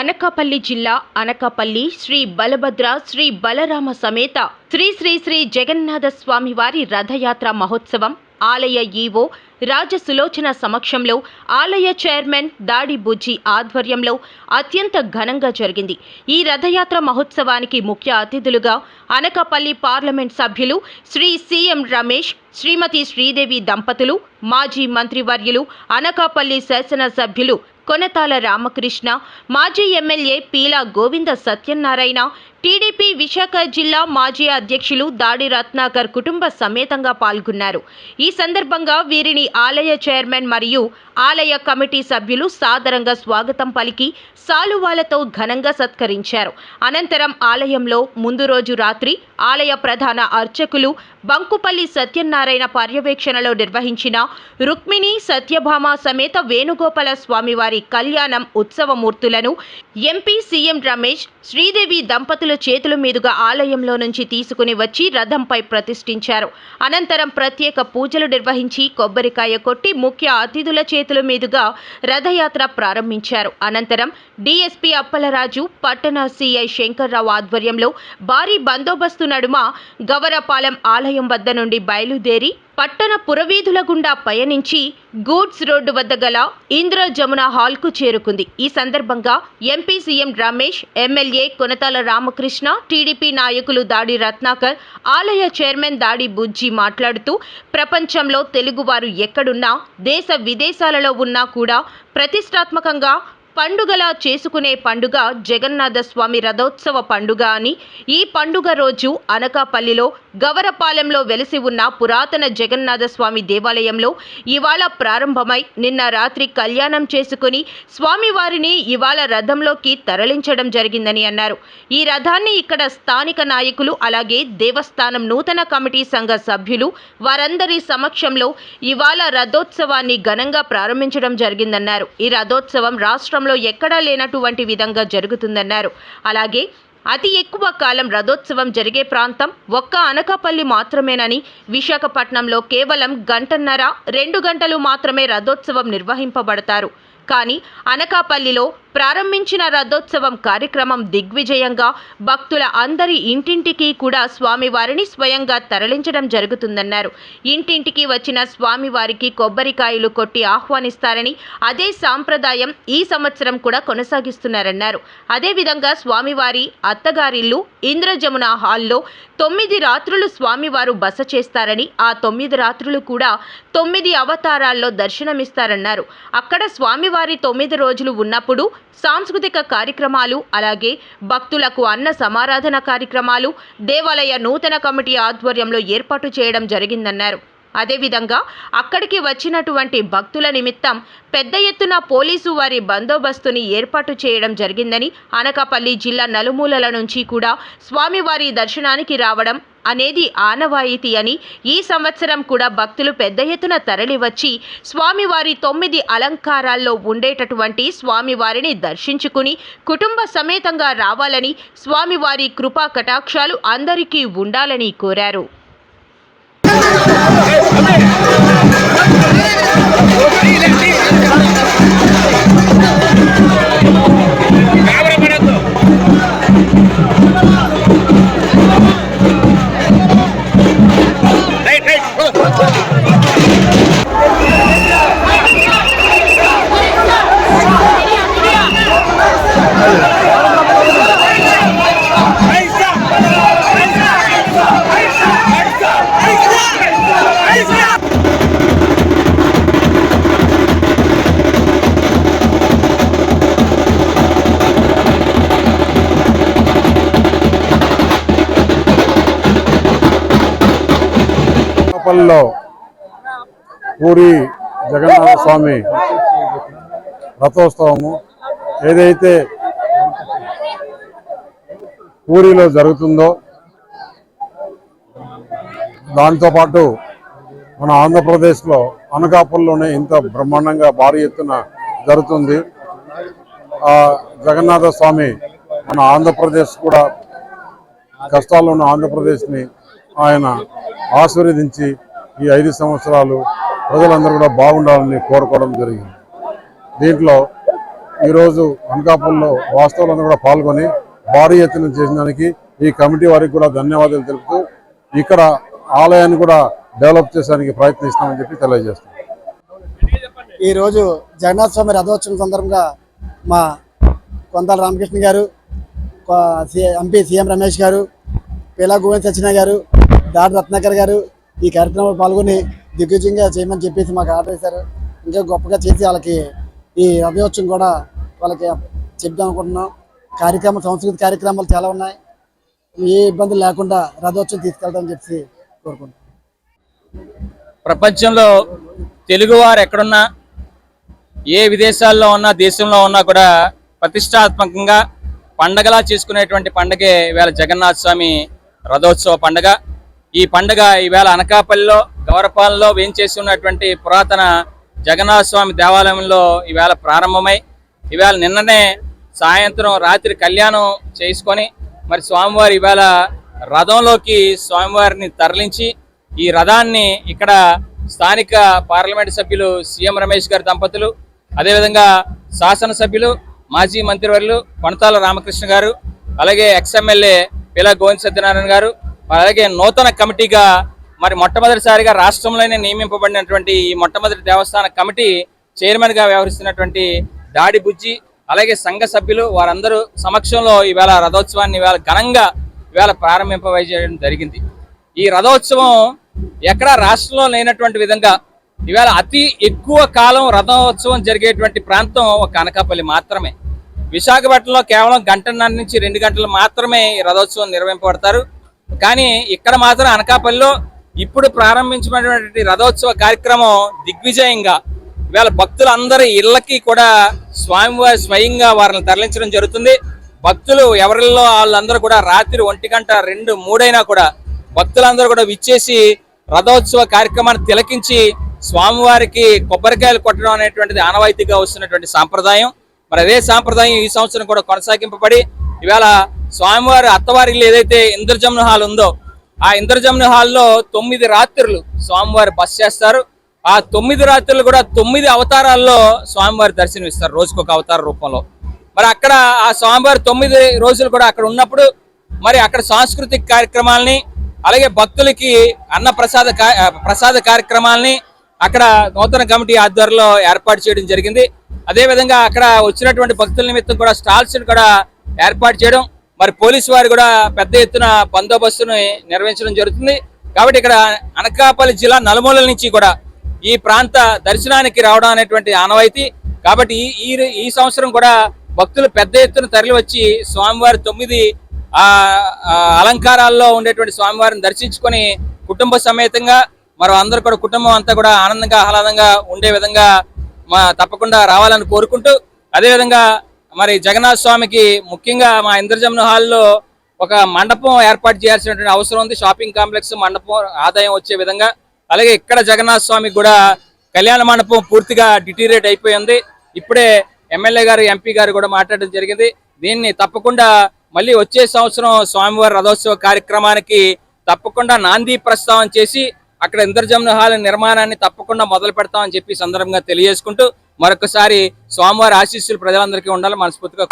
అనకాపల్లి జిల్లా అనకాపల్లి శ్రీ బలభద్ర శ్రీ బలరామ సమేత శ్రీ శ్రీ శ్రీ జగన్నాథ స్వామి వారి రథయాత్ర మహోత్సవం. ఆలయ ఈవో రాజసులోచన సమక్షంలో ఆలయ చైర్మన్ దాడి బుజ్జి ఆధ్వర్యంలో అత్యంత ఘనంగా జరిగింది. ఈ రథయాత్ర మహోత్సవానికి ముఖ్య అతిథులుగా అనకాపల్లి పార్లమెంట్ సభ్యులు శ్రీ సిఎం రమేష్ శ్రీమతి శ్రీదేవి దంపతులు మాజీ మంత్రివర్యులు అనకాపల్లి శాసనసభ్యులు కొనతాల రామకృష్ణ మాజీ ఎమ్మెల్యే పీలా గోవింద సత్యనారాయణ టీడీపీ విశాఖ జిల్లా మాజీ అధ్యక్షులు దాడి రత్నాకర్ కుటుంబ సమేతంగా పాల్గొన్నారు. ఈ సందర్భంగా వీరిని ఆలయ చైర్మన్ మరియు ఆలయ కమిటీ సభ్యులు సాదరంగా స్వాగతం పలికి సాలువాలతో ఘనంగా సత్కరించారు. అనంతరం ఆలయంలో ముందు రోజు రాత్రి ఆలయ ప్రధాన అర్చకులు బంకుపల్లి సత్యనారాయణ పర్యవేక్షణలో నిర్వహించిన రుక్మిణి సత్యభామ సమేత వేణుగోపాల స్వామివారి కళ్యాణం ఉత్సవమూర్తులను ఎంపీ సీఎం రమేష్ శ్రీదేవి దంపతుల చేతుల మీదుగా ఆలయంలో నుంచి తీసుకుని వచ్చి రథంపై ప్రతిష్ఠించారు. అనంతరం ప్రత్యేక పూజలు నిర్వహించి కొబ్బరికాయ కొట్టి ముఖ్య అతిథుల చేతుల మీదుగా రథయాత్ర ప్రారంభించారు. అనంతరం డీఎస్పీ అప్పలరాజు పట్టణ సీఐ శంకర్రావు ఆధ్వర్యంలో భారీ బందోబస్తు నడుమ గవరపాలెం ఆలయం వద్ద నుండి బయలుదేరి పట్టణ పురవీధుల గుండా పయనించి గూడ్స్ రోడ్డు వద్ద గల ఇంద్ర జమున హాల్కు చేరుకుంది. ఈ సందర్భంగా MP CM Ramesh MLA Konathala Ramakrishna TDP నాయకులు దాడి రత్నాకర్ ఆలయ చైర్మన్ దాడి బుజ్జి మాట్లాడుతూ ప్రపంచంలో తెలుగువారు ఎక్కడున్నా దేశ విదేశాలలో ఉన్నా కూడా ప్రతిష్టాత్మకంగా పండుగలా చేసుకునే పండుగ జగన్నాథ స్వామి రథోత్సవ పండుగ అని ఈ పండుగ రోజు అనకాపల్లిలో గవరపాలెంలో వెలిసి ఉన్న పురాతన జగన్నాథ స్వామి దేవాలయంలో ఇవాళ ప్రారంభమై నిన్న రాత్రి కళ్యాణం చేసుకుని స్వామివారిని ఇవాళ రథంలోకి తరలించడం జరిగిందని అన్నారు. ఈ రథాన్ని ఇక్కడ స్థానిక నాయకులు అలాగే దేవస్థానం నూతన కమిటీ సంఘ సభ్యులు వారందరి సమక్షంలో ఇవాళ రథోత్సవాన్ని ఘనంగా ప్రారంభించడం జరిగిందన్నారు. ఈ రథోత్సవం రాష్ట్రంలో ఎక్కడా లేనటువంటి విధంగా జరుగుతుందన్నారు. అలాగే అతి ఎక్కువ కాలం రథోత్సవం జరిగే ప్రాంతం ఒక్క అనకాపల్లి మాత్రమేనని విశాఖపట్నంలో కేవలం గంటన్నర రెండు గంటలు మాత్రమే రథోత్సవం నిర్వహింపబడతారు. కానీ అనకాపల్లిలో ప్రారంభించిన రథోత్సవం కార్యక్రమం దిగ్విజయంగా భక్తుల అందరి ఇంటింటికి కూడా స్వామివారిని స్వయంగా తరలించడం జరుగుతుందన్నారు. ఇంటింటికి వచ్చిన స్వామివారికి కొబ్బరికాయలు కొట్టి ఆహ్వానిస్తారని అదే సాంప్రదాయం ఈ సంవత్సరం కూడా కొనసాగిస్తున్నారన్నారు. అదేవిధంగా స్వామివారి అత్తగారిల్లు ఇంద్రజమున హాల్లో తొమ్మిది రాత్రులు స్వామివారు బస చేస్తారని ఆ తొమ్మిది రాత్రులు కూడా తొమ్మిది అవతారాల్లో దర్శనమిస్తారన్నారు. అక్కడ స్వామివారి తొమ్మిది రోజులు ఉన్నప్పుడు సాంస్కృతిక కార్యక్రమాలు అలాగే భక్తులకు అన్న సమారాధన కార్యక్రమాలు దేవాలయ నూతన కమిటీ ఆధ్వర్యంలో ఏర్పాటు చేయడం జరిగిందన్నారు. అదేవిధంగా అక్కడికి వచ్చినటువంటి భక్తుల నిమిత్తం పెద్ద ఎత్తున పోలీసు వారి బందోబస్తుని ఏర్పాటు చేయడం జరిగిందని అనకాపల్లి జిల్లా నలుమూలల నుంచి కూడా స్వామివారి దర్శనానికి రావడం అనేది ఆనవాయితీ అని ఈ సంవత్సరం కూడా భక్తులు పెద్ద ఎత్తున తరలివచ్చి స్వామివారి తొమ్మిది అలంకారాల్లో ఉండేటటువంటి స్వామివారిని దర్శించుకుని కుటుంబ సమేతంగా రావాలని స్వామివారి కృపా కటాక్షాలు అందరికీ ఉండాలని కోరారు. Come here. పల్లిలో పూరి జగన్నాథ స్వామి రథోత్సవము ఏదైతే పూరిలో జరుగుతుందో దాంతోపాటు మన ఆంధ్రప్రదేశ్లో అనకాపల్లిలోనే ఇంత బ్రహ్మాండంగా భారీ ఎత్తున జరుగుతుంది. ఆ జగన్నాథ స్వామి మన ఆంధ్రప్రదేశ్ కూడా కష్టాల్లో ఉన్న ఆంధ్రప్రదేశ్ని ఆయన ఆశీర్వదించి ఈ ఐదు సంవత్సరాలు ప్రజలందరూ కూడా బాగుండాలని కోరుకోవడం జరిగింది. దీంట్లో ఈరోజు అనకాపూర్లో వాస్తవులందరూ కూడా పాల్గొని భారీ ఎత్తున చేసినానికి ఈ కమిటీ వారికి కూడా ధన్యవాదాలు తెలుపుతూ ఇక్కడ ఆలయాన్ని కూడా డెవలప్ చేసానికి ప్రయత్నిస్తామని చెప్పి తెలియజేస్తాం ఈరోజు జగన్నాథ స్వామి రథోత్సవం సందర్భంగా మా కొంతాల రామకృష్ణ గారు ఎంపీ సీఎం రమేష్ గారు పిలా గోవింద్ సచిన గారు దాడి రత్నాకర్ గారు ఈ కార్యక్రమంలో పాల్గొని దిగ్విజయంగా చేయమని చెప్పేసి మాకు ఆర్డర్ చేశారు ఇంకా గొప్పగా చేసి వాళ్ళకి ఈ రథోత్సవం కూడా వాళ్ళకి చెప్దాం అనుకుంటున్నాం. కార్యక్రమం సంస్కృతి కార్యక్రమాలు చాలా ఉన్నాయి. ఏ ఇబ్బంది లేకుండా రథోత్సవం తీసుకెళ్తామని చెప్పి కోరుకుంటున్నాం. ప్రపంచంలో తెలుగువారు ఎక్కడున్నా ఏ విదేశాల్లో ఉన్నా దేశంలో ఉన్నా కూడా ప్రతిష్టాత్మకంగా పండగలా చేసుకునేటువంటి పండగే వేళ జగన్నాథ స్వామి రథోత్సవ పండగ. ఈ పండగ ఈవేళ అనకాపల్లిలో గౌరపాలెంలో వేంచేసి ఉన్నటువంటి పురాతన జగన్నాథ స్వామి దేవాలయంలో ఈవేళ ప్రారంభమై ఈవేళ నిన్ననే సాయంత్రం రాత్రి కళ్యాణం చేసుకొని మరి స్వామివారి ఈవేళ రథంలోకి స్వామివారిని తరలించి ఈ రథాన్ని ఇక్కడ స్థానిక పార్లమెంట్ సభ్యులు సీఎం రమేష్ గారి దంపతులు అదేవిధంగా శాసనసభ్యులు మాజీ మంత్రివర్యులు కొనతాల రామకృష్ణ గారు అలాగే ఎక్స్ఎమ్మెల్యే పిల గోవింద్ సత్యనారాయణ గారు అలాగే నూతన కమిటీగా మరి మొట్టమొదటిసారిగా రాష్ట్రంలోనే నియమింపబడినటువంటి ఈ మొట్టమొదటి దేవస్థాన కమిటీ చైర్మన్గా వ్యవహరిస్తున్నటువంటి దాడి బుజ్జి అలాగే సంఘ సభ్యులు వారందరూ సమక్షంలో ఈవేళ రథోత్సవాన్ని ఈవేళ ఘనంగా ఈవేళ ప్రారంభింపజేయడం జరిగింది. ఈ రథోత్సవం ఎక్కడా రాష్ట్రంలో లేనటువంటి విధంగా ఈవేళ అతి ఎక్కువ కాలం రథోత్సవం జరిగేటువంటి ప్రాంతం ఒక అనకాపల్లి మాత్రమే. విశాఖపట్నంలో కేవలం గంటన్నర నుంచి రెండు గంటలు మాత్రమే ఈ రథోత్సవం నిర్వహింపబడతారు. కానీ ఇక్కడ మాత్రం అనకాపల్లిలో ఇప్పుడు ప్రారంభించినటువంటి రథోత్సవ కార్యక్రమం దిగ్విజయంగా ఇవాళ భక్తులందరి ఇళ్ళకి కూడా స్వామివారి స్వయంగా వారిని తరలించడం జరుగుతుంది. భక్తులు ఎవరిలో వాళ్ళందరూ కూడా రాత్రి ఒంటి గంట రెండు మూడైనా కూడా భక్తులందరూ కూడా విచ్చేసి రథోత్సవ కార్యక్రమాన్ని తిలకించి స్వామివారికి కొబ్బరికాయలు కొట్టడం అనేటువంటిది ఆనవాయితీగా వస్తున్నటువంటి సాంప్రదాయం. మరి అదే సాంప్రదాయం ఈ సంవత్సరం కూడా కొనసాగింపబడి ఇవాళ స్వామివారి అత్తవారి ఇల్లు ఏదైతే ఇంద్రజమున హాల్ ఉందో ఆ ఇంద్రజమున హాల్లో తొమ్మిది రాత్రులు స్వామివారి బస్ చేస్తారు. ఆ తొమ్మిది రాత్రులు కూడా తొమ్మిది అవతారాల్లో స్వామివారి దర్శనం ఇస్తారు రోజుకొక అవతార రూపంలో. మరి అక్కడ ఆ స్వామివారి తొమ్మిది రోజులు కూడా అక్కడ ఉన్నప్పుడు మరి అక్కడ సాంస్కృతిక కార్యక్రమాలని అలాగే భక్తులకి అన్న ప్రసాద ప్రసాద కార్యక్రమాలని అక్కడ నూతన కమిటీ ఆధ్వర్యంలో ఏర్పాటు చేయడం జరిగింది. అదే విధంగా అక్కడ వచ్చినటువంటి భక్తుల నిమిత్తం కూడా స్టాల్స్ కూడా ఏర్పాటు చేయడం మరి పోలీసు వారు కూడా పెద్ద ఎత్తున బందోబస్తును నిర్వహించడం జరుగుతుంది. కాబట్టి ఇక్కడ అనకాపల్లి జిల్లా నలుమూలల నుంచి కూడా ఈ ప్రాంత దర్శనానికి రావడం అనేటువంటి ఆనవాయితీ. కాబట్టి ఈ ఈ- సంవత్సరం కూడా భక్తులు పెద్ద ఎత్తున తరలివచ్చి స్వామివారి తొమ్మిది ఆ అలంకారాల్లో ఉండేటువంటి స్వామివారిని దర్శించుకొని కుటుంబ సమేతంగా మరి అందరూ కూడా కుటుంబం అంతా కూడా ఆనందంగా ఆహ్లాదంగా ఉండే విధంగా మా తప్పకుండా రావాలని కోరుకుంటూ అదేవిధంగా మరి జగన్నాథ స్వామికి ముఖ్యంగా మా ఇంద్రజమ్న హాల్లో ఒక మండపం ఏర్పాటు చేయాల్సినటువంటి అవసరం ఉంది. షాపింగ్ కాంప్లెక్స్ మండపం ఆదాయం వచ్చే విధంగా. అలాగే ఇక్కడ జగన్నాథ స్వామికి కూడా కళ్యాణ మండపం పూర్తిగా డిటీరియేట్ అయిపోయింది ఇప్పుడే ఎమ్మెల్యే గారు ఎంపీ గారు కూడా మాట్లాడడం జరిగింది. దీన్ని తప్పకుండా మళ్ళీ వచ్చే సంవత్సరం స్వామివారి రథోత్సవ కార్యక్రమానికి తప్పకుండా నాంది ప్రస్తావన చేసి అక్కడ ఇంద్రజమున హాల్ నిర్మాణాన్ని తప్పకుండా మొదలు పెడతామని చెప్పి సందర్భంగా తెలియజేసుకుంటూ మరొకసారి స్వామివారి ఆశీస్సులు ప్రజలందరికీ ఉండాలని మనస్ఫూర్తిగా